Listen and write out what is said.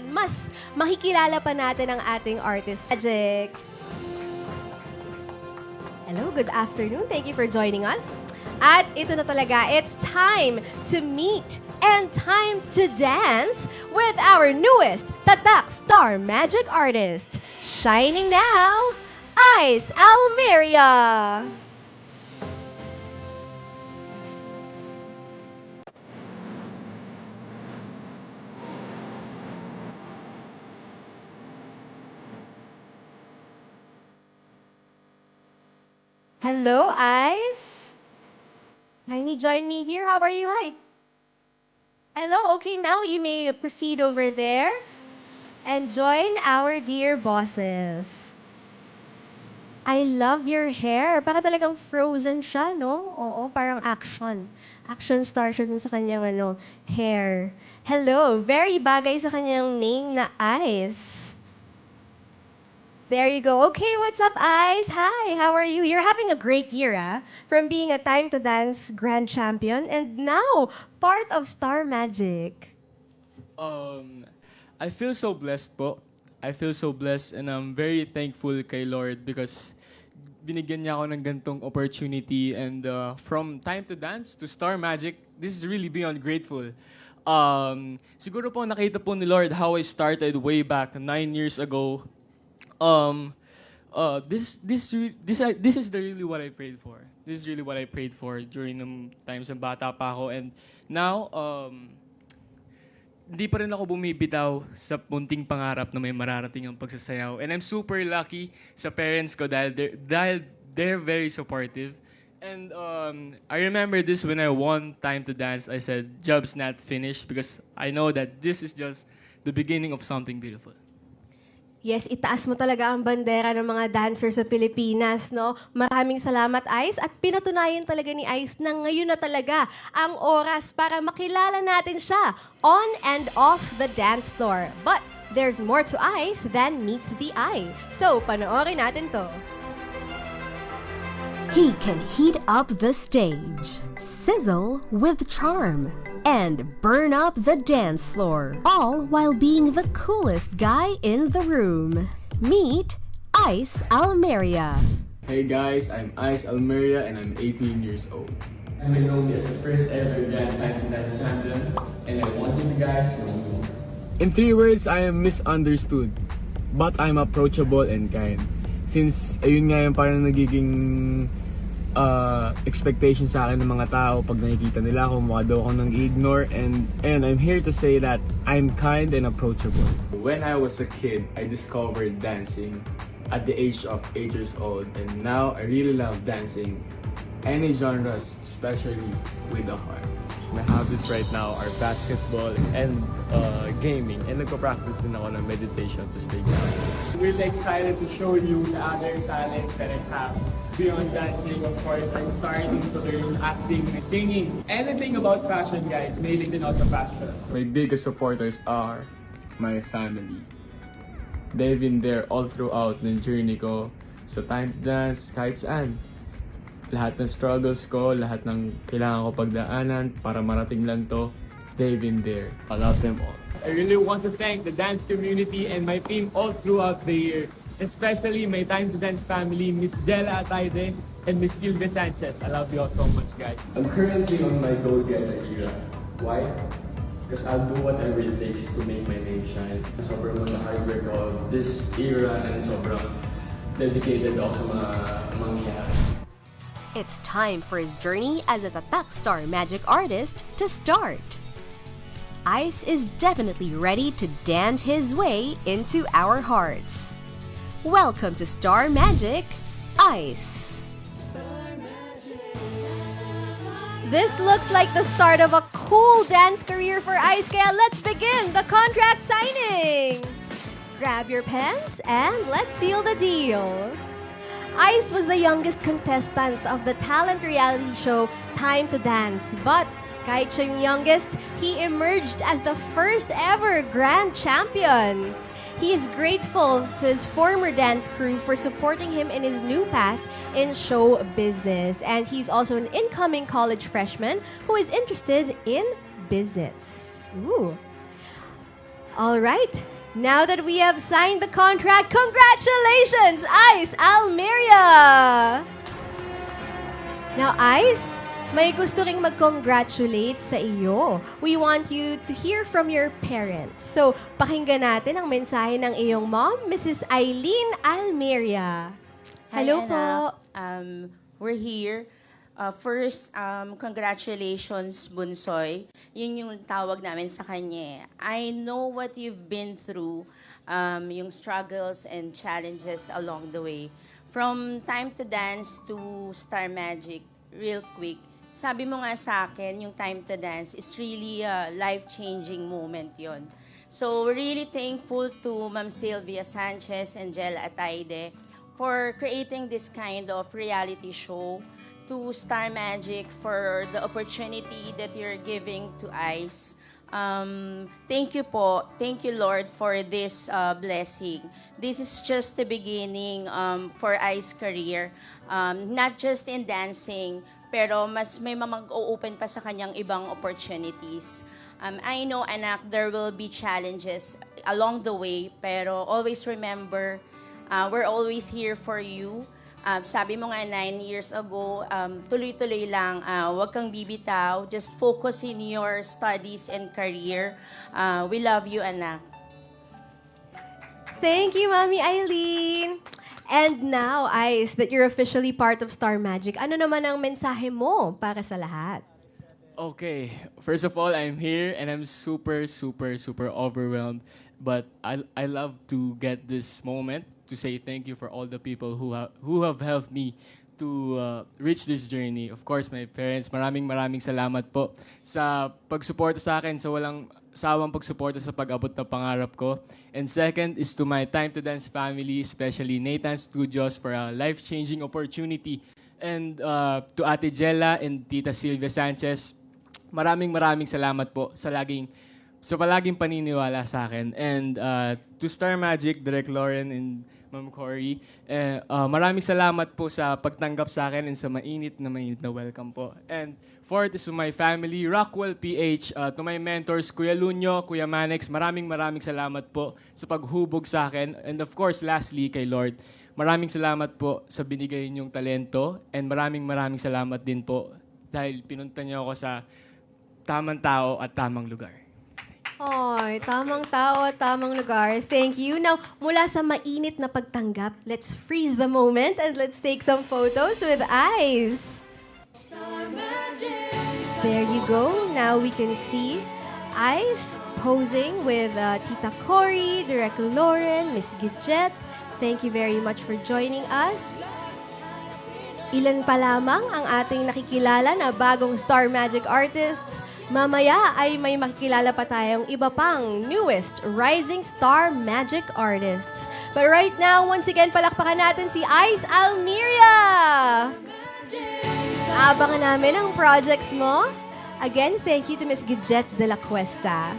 mas makikilala pa natin ang ating artist. Magic. Hello, good afternoon. Thank you for joining us. At ito na talaga, it's time to meet and time to dance with our newest Tatak Star Magic artist. Shining now, Ice Almeria. Hello, Ice. Kindly join me here. How are you? Hi. Hello. Okay, now you may proceed over there and join our dear bosses. I love your hair. Para talagang frozen siya, no? Oo, parang action. Action star siya dun sa kanyang ano, hair. Hello. Very bagay sa kanyang name na Ice. There you go. Okay, what's up, Ice? Hi, how are you? You're having a great year, ah? From being a Time to Dance Grand Champion and now part of Star Magic. Um, I feel so blessed po. I feel so blessed and I'm very thankful kay Lord because binigyan niya ako ng gantong opportunity and uh, from Time to Dance to Star Magic, this is really beyond grateful. Um, siguro po nakita po ni Lord how I started way back nine years ago. Um, uh, this this this I- this is the really what I prayed for. This is really what I prayed for during the times ng bata pa ako and now um, hindi pa rin ako bumibitaw sa munting pangarap na may mararating ang pagsasayaw. And I'm super lucky sa parents ko dahil they're, dahil they're very supportive. And um, I remember this when I won Time to Dance. I said, job's not finished because I know that this is just the beginning of something beautiful. Yes, itaas mo talaga ang bandera ng mga dancers sa Pilipinas, no? Maraming salamat, Ice. At pinatunayan talaga ni Ice na ngayon na talaga ang oras para makilala natin siya on and off the dance floor. But there's more to Ice than meets the eye. So, panoorin natin to. He can heat up the stage, sizzle with charm, and burn up the dance floor, all while being the coolest guy in the room. Meet Ice Almeria. Hey guys, I'm Ice Almeria and I'm 18 years old. I'm known as the first ever Grand Time to Dance champion, and I want you guys to know me. In three words, I am misunderstood. But I'm approachable and kind. Since, ayun nga yung parang nagiging uh, expectation sa akin ng mga tao pag nakikita nila ako, mukha daw ako nang ignore and, and I'm here to say that I'm kind and approachable. When I was a kid, I discovered dancing at the age of 8 years old and now I really love dancing any genres, especially with the heart. My hobbies right now are basketball and uh, gaming. And nagpa-practice din ako ng meditation to stay grounded. really excited to show you the other talents that I have. Beyond dancing, of course, I'm starting to learn acting, singing, anything about fashion, guys. Mailing din ako sa fashion. My biggest supporters are my family. They've been there all throughout ng journey ko. So time to dance, kahit saan. Lahat ng struggles ko, lahat ng kailangan ko pagdaanan para marating lang to, they've been there. I love them all. I really want to thank the dance community and my team all throughout the year. Especially my Time to Dance family, Miss Jella Ataide and Miss Silvia Sanchez. I love you all so much, guys. I'm currently on my go-getter era. Why? Because I'll do whatever it takes to make my name shine. Sobrang mga hard work ko this era and sobrang dedicated ako sa mga mangyayari. It's time for his journey as a Tatak Star Magic artist to start. Ice is definitely ready to dance his way into our hearts. Welcome to Star Magic, Ice. This looks like the start of a cool dance career for Ice, kaya let's begin the contract signing! Grab your pens and let's seal the deal. Ice was the youngest contestant of the talent reality show Time to Dance, but kahit siya yung youngest, he emerged as the first ever grand champion. He is grateful to his former dance crew for supporting him in his new path in show business. And he's also an incoming college freshman who is interested in business. Ooh. All right. Now that we have signed the contract, congratulations, Ice Almeria! Now, Ice, may gusto ring mag-congratulate sa iyo. We want you to hear from your parents. So, pakinggan natin ang mensahe ng iyong mom, Mrs. Eileen Almeria. Hi, Hello anak. po. Um, we're here. Uh, first, um, congratulations, Bunsoy. Yun yung tawag namin sa kanya. eh. I know what you've been through, um, yung struggles and challenges along the way. From Time to Dance to Star Magic, real quick, sabi mo nga sa akin, yung Time to Dance is really a life-changing moment yon. So, really thankful to Ma'am Sylvia Sanchez and Jel Ataide for creating this kind of reality show to Star Magic for the opportunity that you're giving to ICE. Um, thank you po. Thank you, Lord, for this uh, blessing. This is just the beginning um, for ICE career. Um, not just in dancing, pero mas may mag-open pa sa kanyang ibang opportunities. Um, I know, anak, there will be challenges along the way, pero always remember, uh, we're always here for you. Um, sabi mo nga nine years ago, um, tuloy-tuloy lang, uh, huwag kang bibitaw, just focus in your studies and career. Uh, we love you, anak. Thank you, Mami Eileen. And now, Ice, that you're officially part of Star Magic, ano naman ang mensahe mo para sa lahat? Okay, first of all, I'm here and I'm super, super, super overwhelmed. But I, I love to get this moment to say thank you for all the people who, ha- who have helped me to uh, reach this journey. Of course, my parents, maraming maraming salamat po sa pagsuporta sa akin, sa walang sawang pagsuporta sa pag-abot ng pangarap ko. And second is to my Time to Dance family, especially Nathan Studios for a life-changing opportunity. And uh, to Ate Jella and Tita Silvia Sanchez, maraming maraming salamat po sa laging sa palaging paniniwala sa akin. And uh, to Star Magic, Direct Lauren and Ma'am Cory, eh, uh, maraming salamat po sa pagtanggap sa akin and sa mainit na mainit na welcome po. And fourth is to my family, Rockwell PH, uh, to my mentors, Kuya Lunyo, Kuya Manex, maraming maraming salamat po sa paghubog sa akin. And of course, lastly, kay Lord, maraming salamat po sa binigay niyong talento and maraming maraming salamat din po dahil pinunta niyo ako sa tamang tao at tamang lugar. Oy, tamang tao at tamang lugar. Thank you. Now, mula sa mainit na pagtanggap, let's freeze the moment and let's take some photos with Ice. There you go. Now we can see Ice posing with uh, Tita Cory, Direct Lauren, Miss Gidget. Thank you very much for joining us. Ilan pa lamang ang ating nakikilala na bagong Star Magic artists. Mamaya ay may makikilala pa tayong iba pang newest Rising Star Magic artists. But right now, once again, palakpakan natin si Ice Almeria! Abangan namin ang projects mo. Again, thank you to Miss Gidget de la Cuesta.